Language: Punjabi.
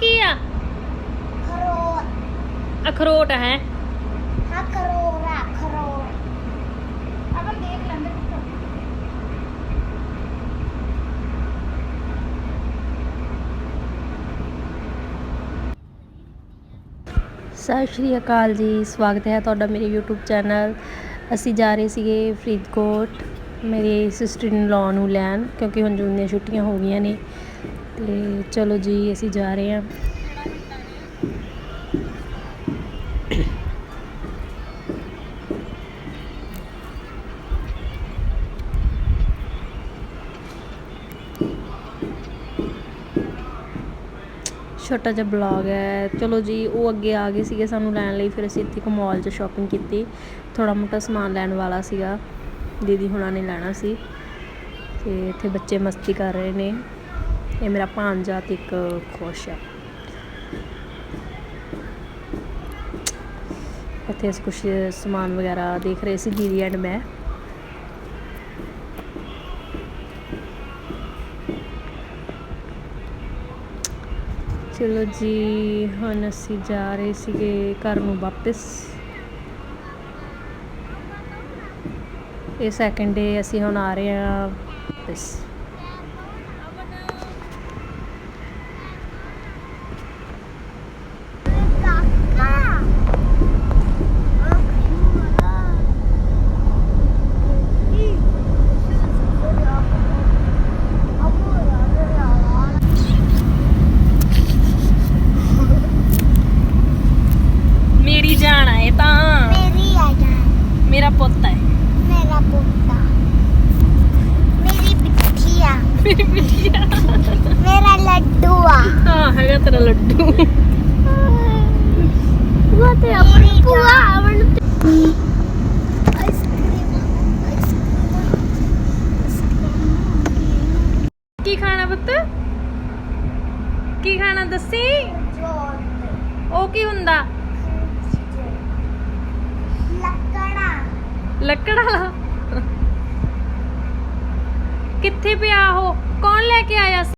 ਕੀ ਆ? ਖਰੋਟ ਅਖਰੋਟ ਹੈ। ਹਾਂ ਕਰੋੜਾ ਖਰੋਟ ਅਗਰ ਦੇਖ ਲੈਂਦੇ ਪੁੱਤ ਸਤਿ ਸ਼੍ਰੀ ਅਕਾਲ ਜੀ ਸਵਾਗਤ ਹੈ ਤੁਹਾਡਾ ਮੇਰੇ YouTube ਚੈਨਲ। ਅਸੀਂ ਜਾ ਰਹੇ ਸੀਗੇ ਫਰੀਦਕੋਟ ਮੇਰੀ ਸਿਸਟਰ ਇਨ ਲਾਅ ਨੂੰ ਲੈਣ ਕਿਉਂਕਿ ਹੁਣ ਜੂਨ ਦੀਆਂ ਛੁੱਟੀਆਂ ਹੋ ਗਈਆਂ ਨੇ। ਤੇ ਚਲੋ ਜੀ, ਅਸੀਂ ਜਾ ਰਹੇ ਹਾਂ। ਛੋਟਾ ਜਿਹਾ ਬਲੌਗ ਹੈ। ਚਲੋ ਜੀ, ਉਹ ਅੱਗੇ ਆ ਗਏ ਸੀਗੇ ਸਾਨੂੰ ਲੈਣ ਲਈ, ਫਿਰ ਅਸੀਂ ਇੱਥੇ ਇੱਕ ਮਾਲ 'ਚ ਸ਼ਾਪਿੰਗ ਕੀਤੀ। ਥੋੜਾ ਮੋਟਾ ਸਮਾਨ ਲੈਣ ਵਾਲਾ ਸੀਗਾ। ਦੀਦੀ ਹੁਣਾਂ ਨੇ ਲੈਣਾ ਸੀ। ਤੇ ਇੱਥੇ ਬੱਚੇ ਮਸਤੀ ਕਰ ਰਹੇ ਨੇ। ਇਹ ਮੇਰਾ ਭਾਂਜਾ ਤੇ ਇੱਕ ਖੁਸ਼ ਹੈ ਇੱਥੇ ਅਸੀਂ ਕੁਝ ਸਮਾਨ ਵਗੈਰਾ ਦੇਖ ਰਹੇ ਸੀ, ਦੀਦੀ ਐਂਡ ਮੈਂ। ਚਲੋ ਜੀ, ਹੁਣ ਅਸੀਂ ਜਾ ਰਹੇ ਸੀਗੇ ਘਰ ਨੂੰ ਵਾਪਸ। ਇਹ ਸੈਕਿੰਡ ਡੇ ਅਸੀਂ ਹੁਣ ਆ ਰਹੇ ਹਾਂ ਵਾਪਸ ਕਾਕਾ ਮੇਰੀ ਜਾਨ ਹੈ ਤਾਂ ਮੇਰੀ ਆ ਜਾ ਮੇਰਾ ਪੁੱਤ ਹੈ ਮੇਰਾ ਪੁੱਤਾ ਮੇਰੀ ਬਿੱਠੀਆ ਮੇਰੀ ਬਿਟੀਆ ਮੇਰਾ ਲੱਡੂ ਆ ਹਾਂ ਹੈਗਾ ਤੇਰਾ ਲੱਡੂ ਉਹ ਤੇ ਆਪਣੀ ਭੂਆ ਆਵਣ ਕੀ ਖਾਣਾ ਪੁੱਤ ਕੀ ਖਾਣਾ ਦੱਸੀ ਉਹ ਕੀ ਹੁੰਦਾ ਲੱਕੜਾ ਲੱਕੜ ਵਾਲਾ। ਕਿੱਥੇ ਪਿਆ ਉਹ? ਕੌਣ ਲੈ ਕੇ ਆਇਆ ਸੀ?